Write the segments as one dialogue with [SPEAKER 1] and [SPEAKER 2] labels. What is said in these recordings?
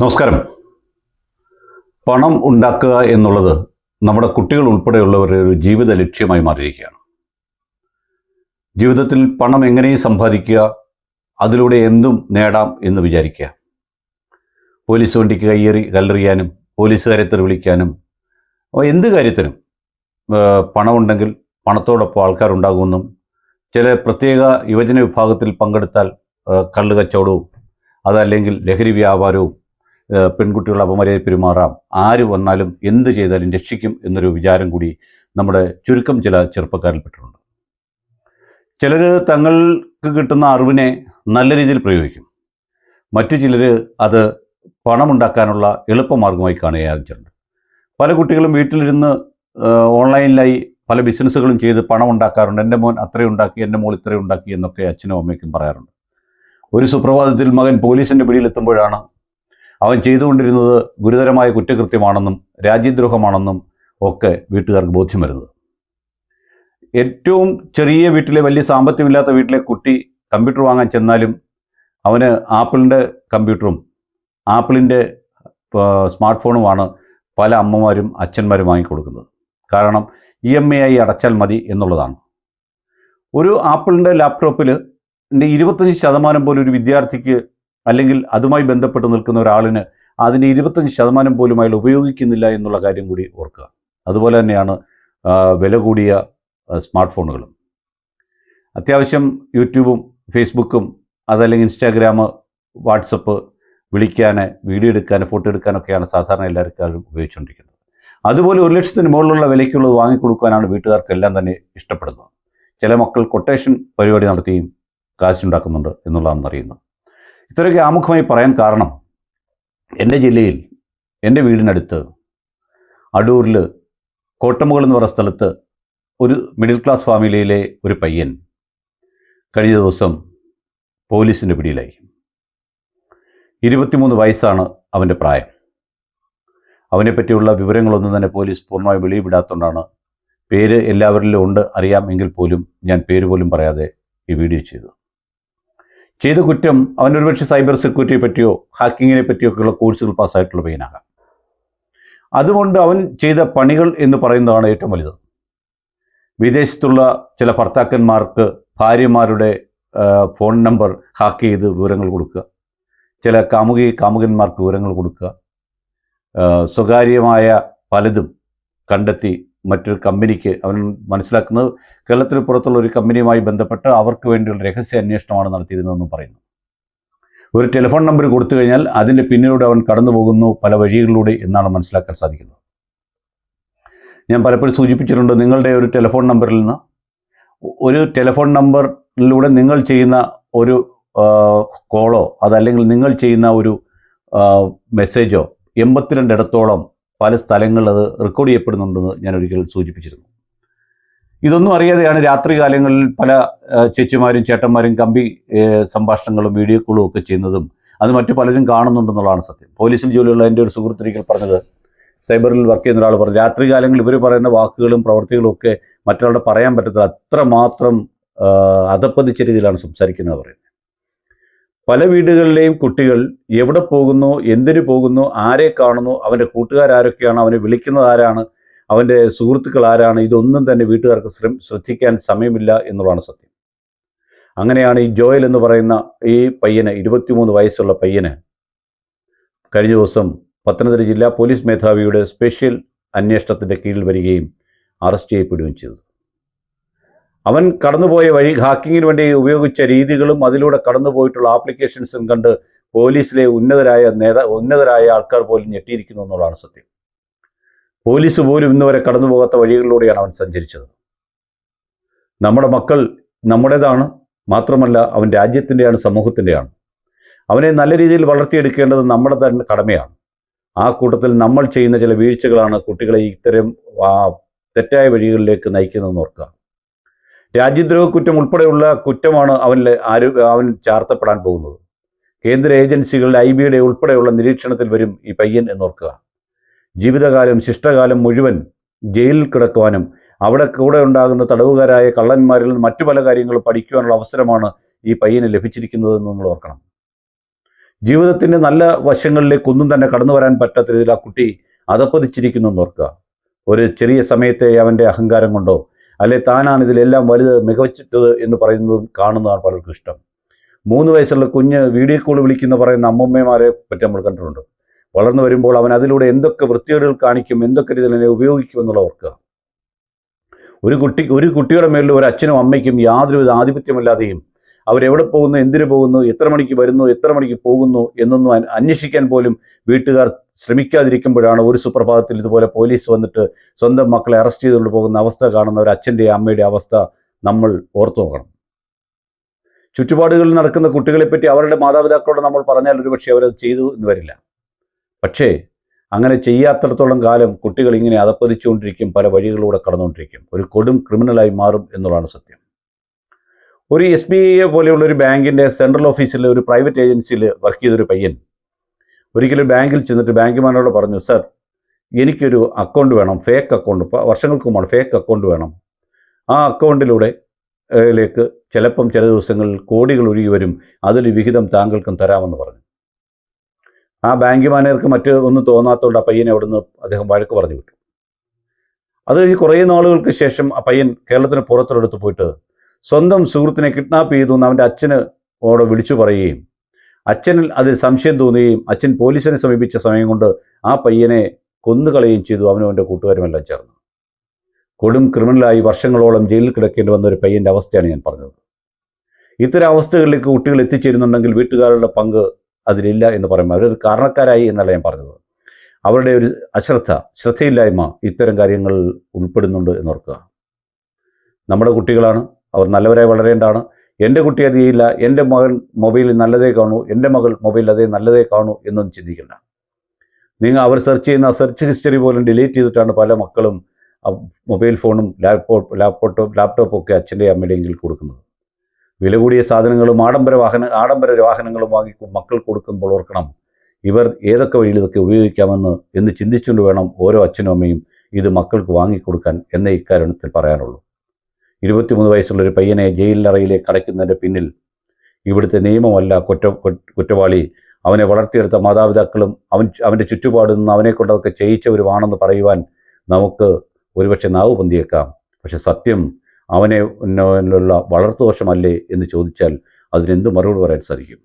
[SPEAKER 1] നമസ്കാരം. പണം ഉണ്ടാക്കുക എന്നുള്ളത് നമ്മുടെ കുട്ടികൾ ഉൾപ്പെടെയുള്ളവരുടെ ഒരു ജീവിത ലക്ഷ്യമായി മാറിയിരിക്കുകയാണ്. ജീവിതത്തിൽ പണം എങ്ങനെയും സമ്പാദിക്കുക അതിലൂടെ എന്തും നേടാം എന്ന് വിചാരിക്കുക. പോലീസ് വണ്ടിക്ക് കയ്യേറി കല്ലെറിയാനും പോലീസുകാരെ വിളിക്കാനും എന്ത് കാര്യത്തിനും പണമുണ്ടെങ്കിൽ പണത്തോടൊപ്പം ആൾക്കാരുണ്ടാകുമെന്നും ചില പ്രത്യേക യുവജന വിഭാഗത്തിൽ പങ്കെടുത്താൽ കള്ളുകച്ചവടവും കള്ള് കച്ചവടവും അതല്ലെങ്കിൽ ലഹരി വ്യാപാരവും പെൺകുട്ടികൾ അപമര്യാദ പെരുമാറാം. ആര് വന്നാലും എന്ത് ചെയ്താലും രക്ഷിക്കും എന്നൊരു വിചാരം കൂടി നമ്മുടെ ചുരുക്കം ചില ചെറുപ്പക്കാരിൽപ്പെട്ടിട്ടുണ്ട് ചിലർ തങ്ങൾക്ക് കിട്ടുന്ന അറിവിനെ നല്ല രീതിയിൽ പ്രയോഗിക്കും. മറ്റു ചിലർ അത് പണമുണ്ടാക്കാനുള്ള എളുപ്പമാർഗമായി കാണുകയായിട്ടുണ്ട് പല കുട്ടികളും വീട്ടിലിരുന്ന് ഓൺലൈനിലായി പല ബിസിനസ്സുകളും ചെയ്ത് പണം ഉണ്ടാക്കാറുണ്ട് എന്റെ മോൻ അത്രയും ഉണ്ടാക്കി എന്റെ മോൾ ഇത്രയും ഉണ്ടാക്കി എന്നൊക്കെ അച്ഛനും അമ്മയ്ക്കും പറയാറുണ്ട്. ഒരു സുപ്രഭാതത്തിൽ മകൻ പോലീസിന്റെ പിടിയിലെത്തുമ്പോഴാണ് അവൻ ചെയ്തുകൊണ്ടിരുന്നത് ഗുരുതരമായ കുറ്റകൃത്യമാണെന്നും രാജ്യദ്രോഹമാണെന്നും ഒക്കെ വീട്ടുകാർക്ക് ബോധ്യം വരുന്നത്. ഏറ്റവും ചെറിയ വീട്ടിലെ വലിയ സാമ്പത്തികമില്ലാത്ത വീട്ടിലെ കുട്ടി കമ്പ്യൂട്ടർ വാങ്ങാൻ ചെന്നാലും അവന് ആപ്പിളിന്റെ കമ്പ്യൂട്ടറും ആപ്പിളിന്റെ സ്മാർട്ട് ഫോണുമാണ് പല അമ്മമാരും അച്ഛന്മാരും വാങ്ങിക്കൊടുക്കുന്നത്. കാരണം ഇ എം ഐ ആയി അടച്ചാൽ മതി എന്നുള്ളതാണ്. ഒരു ആപ്പിളിന്റെ ലാപ്ടോപ്പിൽ ഇരുപത്തഞ്ച് ശതമാനം പോലും ഒരു വിദ്യാർത്ഥിക്ക് അല്ലെങ്കിൽ അതുമായി ബന്ധപ്പെട്ട് നിൽക്കുന്ന ഒരാളിന് അതിന്റെ ഇരുപത്തഞ്ച് ശതമാനം പോലും അയാൾ ഉപയോഗിക്കുന്നില്ല എന്നുള്ള കാര്യം കൂടി ഓർക്കുക. അതുപോലെ തന്നെയാണ് വില കൂടിയ സ്മാർട്ട് ഫോണുകളും അത്യാവശ്യം യൂട്യൂബും ഫേസ്ബുക്കും അതല്ലെങ്കിൽ ഇൻസ്റ്റാഗ്രാം വാട്സപ്പ് വിളിക്കാൻ വീഡിയോ എടുക്കാൻ ഫോട്ടോ എടുക്കാനൊക്കെയാണ് സാധാരണ എല്ലാവർക്കാരും ഉപയോഗിച്ചുകൊണ്ടിരിക്കുന്നത്. അതുപോലെ ഒരു ലക്ഷത്തിന് മുകളിലുള്ള വിലയ്ക്കുള്ളത് വാങ്ങിക്കൊടുക്കാനാണ് വീട്ടുകാർക്കെല്ലാം തന്നെ ഇഷ്ടപ്പെടുന്നത്. ചില മക്കൾ കൊട്ടേഷൻ പരിപാടി നടത്തിയും കാശുണ്ടാക്കുന്നുണ്ട് എന്നുള്ളതാണ് അറിയുന്നത് ഇത്രയൊക്കെ ആമുഖമായി പറയാൻ കാരണം എന്റെ ജില്ലയിൽ എന്റെ വീടിനടുത്ത് അടൂരിൽ കോട്ടമുകൾ എന്ന് പറയുന്ന സ്ഥലത്ത് ഒരു മിഡിൽ ക്ലാസ് ഫാമിലിയിലെ ഒരു പയ്യൻ കഴിഞ്ഞ ദിവസം പോലീസിന്റെ പിടിയിലായി. ഇരുപത്തിമൂന്ന് വയസ്സാണ് അവന്റെ പ്രായം. അവനെ പറ്റിയുള്ള വിവരങ്ങളൊന്നും തന്നെ പോലീസ് പൂർണമായി വെളിവിടാത്തതുകൊണ്ടാണ് പേര് എല്ലാവരിലും ഉണ്ട് അറിയാം എങ്കിൽ പോലും ഞാൻ പേര് പോലും പറയാതെ ഈ വീഡിയോ ചെയ്തു ചെയ്ത കുറ്റം അവൻ ഒരുപക്ഷെ സൈബർ സെക്യൂരിറ്റിയെ പറ്റിയോ ഹാക്കിങ്ങിനെ പറ്റിയോ ഒക്കെയുള്ള കോഴ്സുകൾ പാസ്സായിട്ടുള്ള പയ്യനാകാം. അതുകൊണ്ട് അവൻ ചെയ്ത പണികൾ എന്ന് പറയുന്നതാണ് ഏറ്റവും വലുത്. വിദേശത്തുള്ള ചില ഭർത്താക്കന്മാർക്ക് ഭാര്യമാരുടെ ഫോൺ നമ്പർ ഹാക്ക് ചെയ്ത് വിവരങ്ങൾ കൊടുക്കുക. ചില കാമുകി കാമുകന്മാർക്ക് വിവരങ്ങൾ കൊടുക്കുക. സ്വകാര്യമായ പലതും കണ്ടെത്തി മറ്റൊരു കമ്പനിക്ക് അവൻ മനസ്സിലാക്കുന്നത് കേരളത്തിന് പുറത്തുള്ള ഒരു കമ്പനിയുമായി ബന്ധപ്പെട്ട് അവർക്ക് വേണ്ടിയുള്ള രഹസ്യ അന്വേഷണമാണ് നടത്തിയിരുന്നതെന്ന് പറയുന്നു. ഒരു ടെലിഫോൺ നമ്പർ കൊടുത്തു കഴിഞ്ഞാൽ അതിന്റെ പിന്നിലൂടെ അവൻ കടന്നു പോകുന്നു പല വഴികളിലൂടെ എന്നാണ് മനസ്സിലാക്കാൻ സാധിക്കുന്നത്. ഞാൻ പലപ്പോഴും സൂചിപ്പിച്ചിട്ടുണ്ട് നിങ്ങളുടെ ഒരു ടെലിഫോൺ നമ്പറിൽ നിന്ന് ഒരു ടെലിഫോൺ നമ്പറിലൂടെ നിങ്ങൾ ചെയ്യുന്ന ഒരു കോളോ അതല്ലെങ്കിൽ നിങ്ങൾ ചെയ്യുന്ന ഒരു മെസ്സേജോ എൺപത്തിരണ്ടിടത്തോളം പല സ്ഥലങ്ങളിൽ അത് റെക്കോർഡ് ചെയ്യപ്പെടുന്നുണ്ടെന്ന് ഞാൻ ഒരിക്കൽ സൂചിപ്പിച്ചിരുന്നു. ഇതൊന്നും അറിയാതെയാണ് രാത്രി കാലങ്ങളിൽ പല ചേച്ചിമാരും ചേട്ടന്മാരും കമ്പി സംഭാഷണങ്ങളും വീഡിയോ കോളും ഒക്കെ ചെയ്യുന്നതും അത് മറ്റു പലരും കാണുന്നുണ്ടെന്നുള്ളതാണ് സത്യം. പോലീസിൽ ജോലിയുള്ള എന്റെ ഒരു സുഹൃത്തിരിക്കൽ പറഞ്ഞത് സൈബറിൽ വർക്ക് ചെയ്യുന്ന ഒരാൾ പറഞ്ഞു രാത്രി കാലങ്ങളിൽ ഇവർ പറയുന്ന വാക്കുകളും പ്രവർത്തികളും ഒക്കെ മറ്റൊരാളുടെ പറയാൻ പറ്റത്തില്ല അത്രമാത്രം ആ, അധപ്പതിച്ച രീതിയിലാണ് സംസാരിക്കുന്നത് പറയുന്നത്. പല വീടുകളിലെയും കുട്ടികൾ എവിടെ പോകുന്നു എന്തിനു പോകുന്നു ആരെ കാണുന്നു അവന്റെ കൂട്ടുകാരാരൊക്കെയാണ് അവനെ വിളിക്കുന്നത് ആരാണ് അവന്റെ സുഹൃത്തുക്കൾ ആരാണ് ഇതൊന്നും തന്നെ വീട്ടുകാർക്ക് ശ്രം- ശ്രദ്ധിക്കാൻ സമയമില്ല എന്നുള്ളതാണ് സത്യം. അങ്ങനെയാണ് ഈ ജോയൽ എന്ന് പറയുന്ന ഈ പയ്യന് ഇരുപത്തിമൂന്ന് വയസ്സുള്ള പയ്യന് കഴിഞ്ഞ ദിവസം പത്തനംതിട്ട ജില്ലാ പോലീസ് മേധാവിയുടെ സ്പെഷ്യൽ അന്വേഷണത്തിന്റെ കീഴിൽ വരികയും അറസ്റ്റ് ചെയ്യപ്പെടുകയും ചെയ്തു. അവൻ കടന്നുപോയ വഴി ഹാക്കിങ്ങിന് വേണ്ടി ഉപയോഗിച്ച രീതികളും അതിലൂടെ കടന്നുപോയിട്ടുള്ള ആപ്ലിക്കേഷൻസും കണ്ട് പോലീസിലെ ഉന്നതരായ നേതാ ഉന്നതരായ ആൾക്കാർ പോലും ഞെട്ടിയിരിക്കുന്നു എന്നുള്ളതാണ് സത്യം. പോലീസ് പോലും ഇന്ന് വരെ കടന്നു പോകാത്ത വഴികളിലൂടെയാണ് അവൻ സഞ്ചരിച്ചത്. നമ്മുടെ മക്കൾ നമ്മുടേതാണ് മാത്രമല്ല അവൻ രാജ്യത്തിന്റെയാണ് സമൂഹത്തിന്റെയാണ്. അവനെ നല്ല രീതിയിൽ വളർത്തിയെടുക്കേണ്ടത് നമ്മുടെ തന്നെ കടമയാണ്. ആ കൂട്ടത്തിൽ നമ്മൾ ചെയ്യുന്ന ചില വീഴ്ചകളാണ് കുട്ടികളെ ഇത്തരം തെറ്റായ വഴികളിലേക്ക് നയിക്കുന്നതെന്ന് ഓർക്കുക. രാജ്യദ്രോഹ കുറ്റം ഉൾപ്പെടെയുള്ള കുറ്റമാണ് അവനിൽ ആര് അവൻ ചാർത്തപ്പെടാൻ പോകുന്നത്. കേന്ദ്ര ഏജൻസികളുടെ ഐ ബിയുടെ ഉൾപ്പെടെയുള്ള നിരീക്ഷണത്തിൽ വരും ഈ പയ്യൻ എന്നോർക്കുക. ജീവിതകാലം ശിഷ്ടകാലം മുഴുവൻ ജയിലിൽ കിടക്കുവാനും അവിടെ കൂടെ ഉണ്ടാകുന്ന തടവുകാരായ കള്ളന്മാരിൽ നിന്ന് മറ്റു പല കാര്യങ്ങളും പഠിക്കുവാനുള്ള അവസരമാണ് ഈ പയ്യന് ലഭിച്ചിരിക്കുന്നതെന്ന് നിങ്ങൾ ഓർക്കണം. ജീവിതത്തിന്റെ നല്ല വശങ്ങളിലേക്ക് ഒന്നും തന്നെ കടന്നു വരാൻ പറ്റാത്ത രീതിയിൽ ആ കുട്ടി അതപ്പതിച്ചിരിക്കുന്നു ഓർക്കുക. ഒരു ചെറിയ സമയത്തെ അവന്റെ അഹങ്കാരം കൊണ്ടോ അല്ലെ താനാണ് ഇതിലെല്ലാം വലുത് മികച്ചിട്ടത് എന്ന് പറയുന്നതും കാണുന്നതാണ് പലർക്കും ഇഷ്ടം. മൂന്ന് വയസ്സുള്ള കുഞ്ഞ് വീഡിയോ കോൾ വിളിക്കുന്ന പറയുന്ന അമ്മമ്മമാരെ പറ്റി നമ്മൾ കണ്ടിട്ടുണ്ട്. വളർന്നു വരുമ്പോൾ അവൻ അതിലൂടെ എന്തൊക്കെ വൃത്തികേടുകൾ കാണിക്കും എന്തൊക്കെ രീതിയിൽ അതിനെ ഉപയോഗിക്കും എന്നുള്ള ഓർക്കുക. ഒരു കുട്ടി ഒരു കുട്ടിയുടെ മേലിൽ ഒരു അച്ഛനും അമ്മയ്ക്കും യാതൊരുവിധ ആധിപത്യമല്ലാതെയും അവരെവിടെ പോകുന്നു എന്തിനു പോകുന്നു എത്ര മണിക്ക് വരുന്നു എത്ര മണിക്ക് പോകുന്നു എന്നൊന്നും അന്വേഷിക്കാൻ പോലും വീട്ടുകാർ ശ്രമിക്കാതിരിക്കുമ്പോഴാണ് ഒരു സുപ്രഭാതത്തിൽ ഇതുപോലെ പോലീസ് വന്നിട്ട് സ്വന്തം മക്കളെ അറസ്റ്റ് ചെയ്തുകൊണ്ട് പോകുന്ന അവസ്ഥ കാണുന്ന ഒരു അച്ഛന്റെയും അമ്മയുടെ അവസ്ഥ നമ്മൾ ഓർത്തു നോക്കണം. ചുറ്റുപാടുകളിൽ നടക്കുന്ന കുട്ടികളെപ്പറ്റി അവരുടെ മാതാപിതാക്കളോട് നമ്മൾ പറഞ്ഞാൽ ഒരുപക്ഷെ അവരത് ചെയ്തു എന്ന് വരില്ല. പക്ഷേ അങ്ങനെ ചെയ്യാത്തടത്തോളം കാലം കുട്ടികൾ ഇങ്ങനെ അതപ്പതിച്ചുകൊണ്ടിരിക്കും പല വഴികളിലൂടെ കടന്നുകൊണ്ടിരിക്കും. ഒരു കൊടും ക്രിമിനലായി മാറും എന്നുള്ളതാണ് സത്യം. ഒരു എസ് ബി ഐ പോലെയുള്ള ഒരു ബാങ്കിന്റെ സെൻട്രൽ ഓഫീസിൽ ഒരു പ്രൈവറ്റ് ഏജൻസിയിൽ വർക്ക് ചെയ്തൊരു പയ്യൻ. ഒരിക്കലും ബാങ്കിൽ ചെന്നിട്ട് ബാങ്ക് മാനോട് പറഞ്ഞു സർ എനിക്കൊരു അക്കൗണ്ട് വേണം ഫേക്ക് അക്കൗണ്ട് വർഷങ്ങൾക്ക് മുമ്പാണ് ഫേക്ക് അക്കൗണ്ട് വേണം. ആ അക്കൗണ്ടിലൂടെ ലേക്ക് ചിലപ്പം ചില ദിവസങ്ങളിൽ കോടികൾ ഒഴുകി വരും. അതിൽ വിഹിതം താങ്കൾക്കും തരാമെന്ന് പറഞ്ഞു. ആ ബാങ്ക് മാനേജർക്ക് മറ്റ് ഒന്നും തോന്നാത്തതുകൊണ്ട് ആ പയ്യനെ അവിടുന്ന് അദ്ദേഹം വഴക്ക് പറഞ്ഞു വിട്ടു അത് കഴിഞ്ഞ് കുറേ നാളുകൾക്ക് ശേഷം ആ പയ്യൻ കേരളത്തിന് പുറത്തൊരിടത്ത് പോയിട്ട് സ്വന്തം സുഹൃത്തിനെ കിഡ്നാപ്പ് ചെയ്തു എന്ന് അവന്റെ അച്ഛന് ഓടെ വിളിച്ചു പറയുകയും അച്ഛനിൽ അതിൽ സംശയം തോന്നുകയും അച്ഛൻ പോലീസിനെ സമീപിച്ച സമയം കൊണ്ട് ആ പയ്യനെ കൊന്നുകളയുകയും ചെയ്തു. അവനും അവന്റെ കൂട്ടുകാരുമെല്ലാം ചേർന്ന്. കൊടും ക്രിമിനലായി വർഷങ്ങളോളം ജയിലിൽ കിടക്കേണ്ടി വന്ന ഒരു പയ്യന്റെ അവസ്ഥയാണ് ഞാൻ പറഞ്ഞത്. ഇത്തരം അവസ്ഥകളിലേക്ക് കുട്ടികൾ എത്തിച്ചേരുന്നുണ്ടെങ്കിൽ വീട്ടുകാരുടെ പങ്ക് അതിലില്ല എന്ന് പറയുമ്പോൾ അവരൊരു കാരണക്കാരായി എന്നല്ല ഞാൻ പറഞ്ഞത്. അവരുടെ ഒരു അശ്രദ്ധ ശ്രദ്ധയില്ലായ്മ ഇത്തരം കാര്യങ്ങൾ ഉൾപ്പെടുന്നുണ്ട് എന്നോർക്കുക നമ്മുടെ കുട്ടികളാണ്. അവർ നല്ലവരായി വളരേണ്ടതാണ്. എന്റെ കുട്ടി അത് ചെയ്യില്ല. എന്റെ മകൻ മൊബൈലിൽ നല്ലതേ കാണൂ. എന്റെ മകൾ മൊബൈലിൽ അതേ നല്ലതേ കാണൂ എന്നൊന്നും ചിന്തിക്കണ്ട. നിങ്ങൾ അവർ സെർച്ച് ചെയ്യുന്ന സെർച്ച് ഹിസ്റ്ററി പോലും ഡിലീറ്റ് ചെയ്തിട്ടാണ് പല മക്കളും മൊബൈൽ ഫോണും ലാപ്ടോപ്പ് ലാപ്ടോപ്പ് ലാപ്ടോപ്പും ഒക്കെ അച്ഛന്റെ അമ്മയുടെയും എങ്കിൽ കൊടുക്കുന്നത്. വില കൂടിയ സാധനങ്ങളും ആഡംബര വാഹന ആഡംബര വാഹനങ്ങളും വാങ്ങി മക്കൾ കൊടുക്കുമ്പോൾ ഓർക്കണം ഇവർ ഏതൊക്കെ വഴിയിൽ ഇതൊക്കെ ഉപയോഗിക്കാമെന്ന് എന്ന് ചിന്തിച്ചുകൊണ്ട് വേണം ഓരോ അച്ഛനും അമ്മയും ഇത് മക്കൾക്ക് വാങ്ങിക്കൊടുക്കാൻ എന്ന ഇക്കാരണത്തിൽ പറയാനുള്ളൂ. ഇരുപത്തിമൂന്ന് വയസ്സുള്ള ഒരു പയ്യനെ ജയിലിലറയിലേക്ക് അടയ്ക്കുന്നതിന്റെ പിന്നിൽ ഇവിടുത്തെ നിയമമല്ല കുറ്റ കുറ്റ- കുറ്റവാളി. അവനെ വളർത്തിയെടുത്ത മാതാപിതാക്കളും അവൻ അവന്റെ ചുറ്റുപാടിൽ നിന്ന് അവനെ കൊണ്ടതൊക്കെ ചെയ്യിച്ചവരുമാണെന്ന് പറയുവാൻ നമുക്ക് ഒരുപക്ഷെ നാവ് പൊന്തിയേക്കാം. പക്ഷെ സത്യം അവനെ ഉള്ള വളർത്തുദോഷമല്ലേ എന്ന് ചോദിച്ചാൽ അതിനെന്ത് മറുപടി പറയാൻ സാധിക്കും?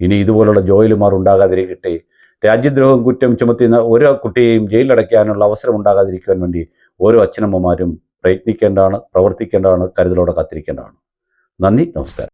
[SPEAKER 1] ഇനി ഇതുപോലുള്ള ജോയിലുമാർ ഉണ്ടാകാതിരിക്കട്ടെ. രാജ്യദ്രോഹം കുറ്റം ചുമത്തുന്ന ഓരോ കുട്ടിയെയും ജയിലിലടയ്ക്കാനുള്ള അവസരം ഉണ്ടാകാതിരിക്കുവാൻ വേണ്ടി ഓരോ അച്ഛനമ്മമാരും പ്രയത്നിക്കേണ്ടതാണ് പ്രവർത്തിക്കേണ്ടതാണ് കരുതലോടെ കാത്തിരിക്കേണ്ടതാണ്. നന്ദി നമസ്കാരം.